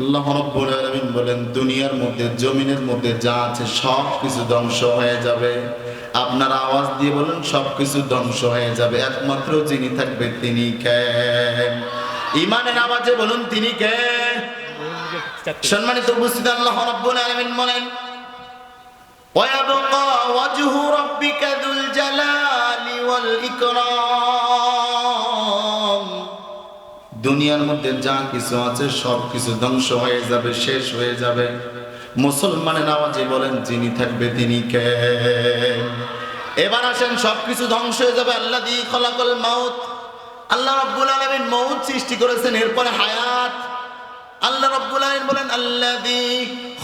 আল্লাহ আলামিন বলেন, দুনিয়ার মধ্যে, জমিনের মধ্যে যা আছে সব কিছু ধ্বংস হয়ে যাবে। আপনার আওয়াজ দিয়ে বলেন সব কিছু ধ্বংস হয়ে যাবে। একমাত্র যিনি থাকবে, তিনি কে? ইমানের আওয়াজে বলুন, তিনি কে? সম্মানিত উপস্থিত, আল্লাহ রব্বুল আলামিন বলেন, ওয়াবকা ওয়াজহু রাব্বিকা দুল জালালি ওয়াল ইকরাম। দুনিয়ার মধ্যে যা কিছু আছে, সব কিছু ধ্বংস হয়ে যাবে, শেষ হয়ে যাবে। মুসলমানের আওয়াজে বলেন, যিনি থাকবে, তিনি কে? এবার আসেন সবকিছু ধ্বংস হয়ে যাবে। আল্লাহ দি খলাকল মাউত। আল্লাহ রাব্বুল আলামিন মউত সৃষ্টি করেছেন, এরপরে হায়াত। আল্লাহ রাব্বুল আলামিন বলেন, আল্লাযী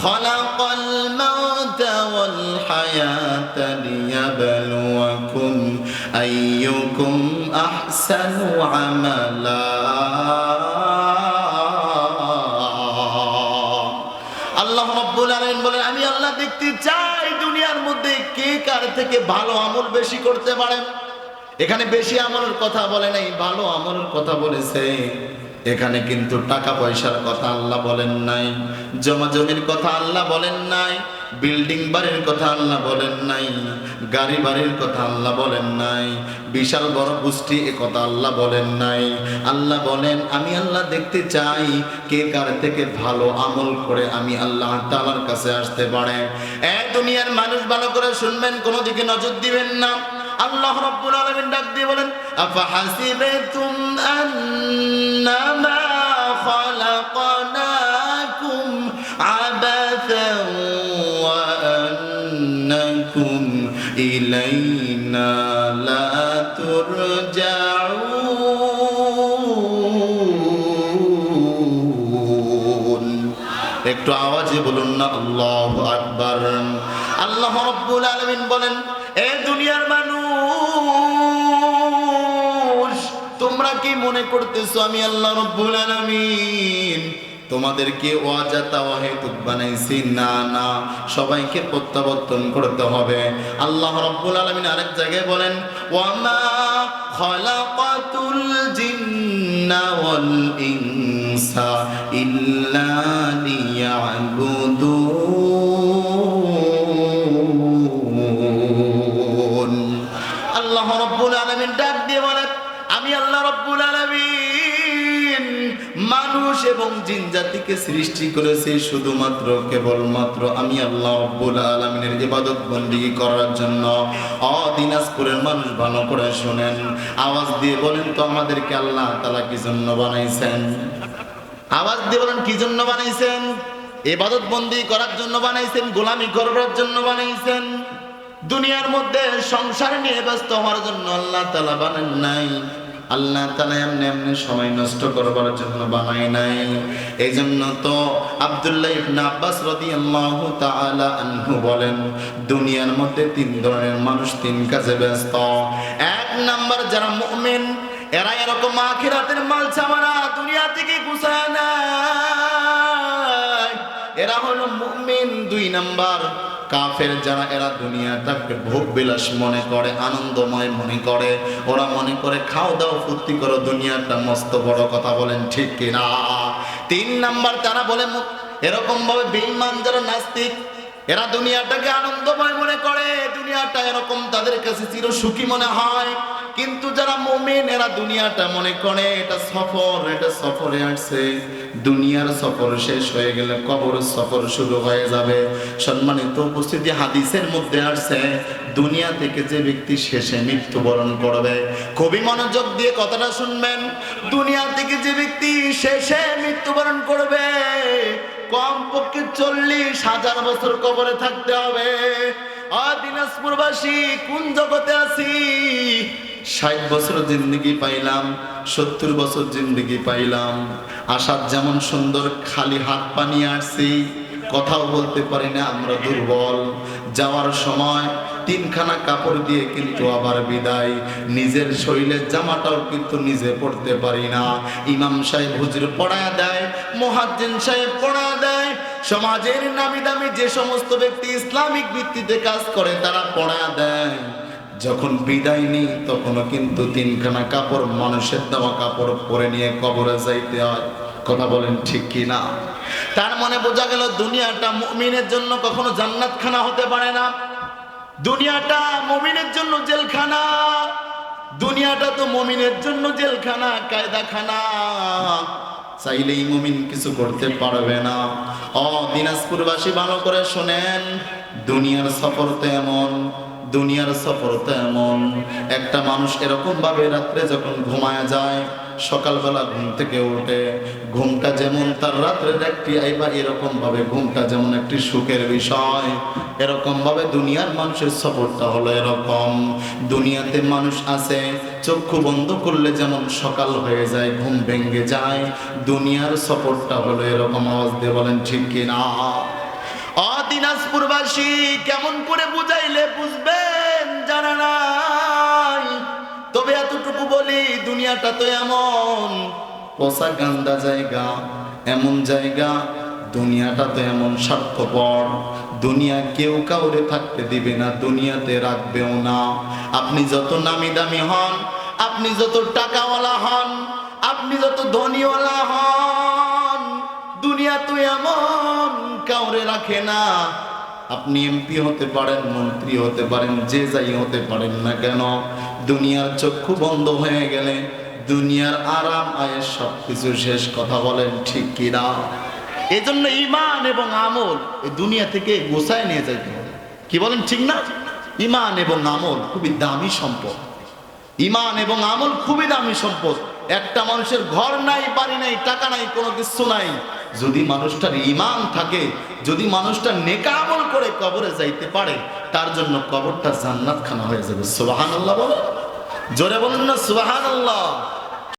খালাকাল মাউতা ওয়াল হায়াতা লিয়াবলুয়াকুম আইয়ুকুম আহসানু আমালা। দেখতে চাই দুনিয়ার মধ্যে কে কার থেকে ভালো আমল বেশি করতে পারেন এখানে বেশি আমলের কথা বলে নাই, ভালো আমলের কথা বলেছে। এখানে কিন্তু টাকা পয়সার কথা আল্লাহ বলেন নাই, জমা জমির কথা আল্লাহ বলেন নাই, বিল্ডিং বাড়ির কথা আল্লাহ বলেন নাই, গাড়ি বাড়ির কথা আল্লাহ বলেন নাই, বিশাল বড় গোষ্ঠী এ কথা আল্লাহ বলেন নাই। আল্লাহ বলেন, আমি আল্লাহ দেখতে চাই কে কার থেকে ভালো আমল করে আমি আল্লাহ তাআলার কাছে আসতে পারে। এ দুনিয়ার মানুষ ভালো করে শুনবেন, কোনো দিকে নজর দিবেন না। আল্লাহ রাব্বুল আলামিন ডাক দিয়ে বলেন আফা হাসিবাতুম আন্নামা একটু আওয়াজে বলুন না আল্লাহ আকবার। আল্লাহ রব্বুল আলামিন বলেন এ দুনিয়ার মানুষ তোমরা কি মনে করতেছো আমি আল্লাহ রব্বুল আলামিন। তোমাদেরকে ওয়াজাতা ওয়াহেতুক বানাইছি। না না, সবাইকে প্রত্যাবর্তন করতে হবে। আল্লাহ রব্বুল আলামিন আরেক জায়গায় বলেন, ওয়ামা খালাকাতুল জিন্না ওয়াল ইনসা ইল্লা লিয়াবুদুন। আল্লাহ রব্বুল আলামিন ডাক দিয়ে বলেন আমি আল্লাহ রব্বুল আলামিন। মানুষ এবং জিন জাতিকে সৃষ্টি করেছি শুধুমাত্র, কেবলমাত্র আমি আল্লাহ রব্বুল আলামিনের ইবাদত বন্দিগি করার জন্য। অ মানুষ ভালো করে শুনেন। আওয়াজ দিয়ে বলেন তো আমাদেরকে আল্লাহ তাআলা কি জন্য বানাইছেন? আওয়াজ দিয়ে বলেন, কি জন্য বানাইছেন? এবাদত বন্দি করার জন্য বানাইছেন, গোলামি করবার জন্য বানাইছেন। দুনিয়ার মধ্যে সংসার নিয়ে ব্যস্ত হওয়ার জন্য আল্লাহ তালা বানান নাই। আল্লাহ তালা এমনি এমনি সময় নষ্ট করবার জন্য বানাই নাই। এই জন্য তো আবদুল্লাহ ইবনে আব্বাস রাদিয়াল্লাহু তাআলা আনহু বলেন, দুনিয়ার মধ্যে তিন ধরনের মানুষ, তিন কাজে ব্যস্ত। এক নাম্বার যারা মুমিন, এরা এরকম আখিরাতের মাল চামারা দুনিয়া থেকে গুছায় না এরা হলো মুমিন। দুই নাম্বার কাফের যারা, এরা দুনিয়াটাকে ভোগ বিলাস মনে করে, আনন্দময় মনে করে। ওরা মনে করে, খাও দাও, ফুর্তি করো, দুনিয়াটা মস্ত বড় কথা। বলেন, ঠিক কিনা তিন নাম্বার তারা বলে, মু- এরকম ভাবে বেঈমান যারা নাস্তিক, এরা দুনিয়াটাকে আনন্দময় মনে করে। দুনিয়াটা এরকম তাদের কাছে চির সুখী মনে হয়। কিন্তু যারা মুমিন, এরা দুনিয়াটা মনে করে, এটা সফর, এটা সফরে আসছে। দুনিয়ার সফর শেষ হয়ে গেলে কবর সফর শুরু হয়ে যাবে। সম্মানিত উপস্থিতি হাদিসের মধ্যে আসছে, দুনিয়া থেকে যে ব্যক্তি শেষে মৃত্যুবরণ করবে। খুবই মনোযোগ দিয়ে কথাটা শুনবেন। দুনিয়া থেকে যে ব্যক্তি শেষে মৃত্যুবরণ করবে, কমপক্ষে চল্লিশ হাজার বছর কবরে থাকতে হবে। আর দিনাজপুরবাসী, কোন জগতে আছি? ষাট বছর জিন্দগি পাইলাম, সত্তর বছর জিন্দগি পাইলাম। আসার যেমন সুন্দর, খালি হাত পানি আসছি কথাও বলতে পারি না, আমরা দুর্বল। যাওয়ার সময় তিনখানা কাপড় দিয়ে কিন্তু আবার বিদায়। নিজের শরীরের জামাটাও কিন্তু নিজে পড়তে পারি না। ইমাম সাহেব হুজুর পড়া দেয়, মহাজ্জিন সাহেব পড়া দেয়। সমাজের নামি দামি যে সমস্ত ব্যক্তি ইসলামিক ভিত্তিতে কাজ করে, তারা পড়া দেয়। যখন বিদায় নেই, তখনও কিন্তু তিনখানা কাপড়, মানুষের দেওয়া কাপড় পরে নিয়ে কবরে যাইতে হয়। কথা বলেন ঠিক কি না? তার মানে বোঝা গেল দুনিয়াটা মুমিনের জন্য কখনো জান্নাতখানা হতে পারে না। দুনিয়াটা মুমিনের জন্য জেলখানা, দুনিয়াটা তো মুমিনের জন্য জেলখানা, কায়দাখানা। চাইলেই মুমিন কিছু করতে পারবে না। ও দিনাজপুরবাসী ভালো করে শোনেন, দুনিয়ার সফর তো এমন দুনিয়ার সফর তো এমন একটা মানুষ এরকম ভাবে রাত্রে যখন ঘুমায় যায়, সকালবেলা ঘুম থেকে ওঠে ঘুমটা যেমন তার রাত্রের একটি আইবা এরকম ভাবে ঘুমটা যেমন একটি সুখের বিষয়, এরকম ভাবে দুনিয়ার মানুষের সফরটা হলো এরকম। দুনিয়াতে মানুষ আছে, চক্ষু বন্ধ করলে যেমন সকাল হয়ে যায়, ঘুম ভেঙে যায়, দুনিয়ার সফরটা হলো এরকম। আওয়াজ দিয়ে বলেন, ঠিক কিনা? অদিনাজপুরবাসী, কেমন করে বুঝাইলে বুঝবেন, জানা নাই। তবে এতটুকু বলি, দুনিয়াটা তো এমন পোষা গান্দা জায়গা, এমন জায়গা, দুনিয়াটা তো এমন স্বার্থপর। দুনিয়া কেউ কাউরে থাকতে দিবে না, দুনিয়াতে রাখবেও না। আপনি যত নামি দামি হন, আপনি যত টাকাওয়ালা হন, আপনি যত ধনীওয়ালা হন, দুনিয়া তো এমন, কাউরে রাখে না। আপনি এমপি হতে পারেন, মন্ত্রী হতে পারেন, যে যাই হতে পারেন না কেন, দুনিয়ার চক্ষু বন্ধ হয়ে গেলে দুনিয়ার আরাম আয়ের সব কিছু শেষ, কথা বলেন ঠিক কিনা এই জন্য ইমান এবং আমল এই দুনিয়া থেকে গোসায় নিয়ে যাইতে হবে। কি বলেন ঠিক না? ইমান এবং আমল খুবই দামি সম্পদ। ইমান এবং আমল খুবই দামি সম্পদ। একটা মানুষের ঘর নাই, বাড়ি নাই, টাকা নাই, কোনো কিছু নাই। যদি মানুষটার ইমান থাকে, যদি মানুষটা নেকামল করে কবরে যাইতে পারে, তার জন্য কবরটা জান্নাত খানা হয়ে যাবে। সুবাহান আল্লাহ বলো জোরে বলুন না সুবাহান আল্লাহ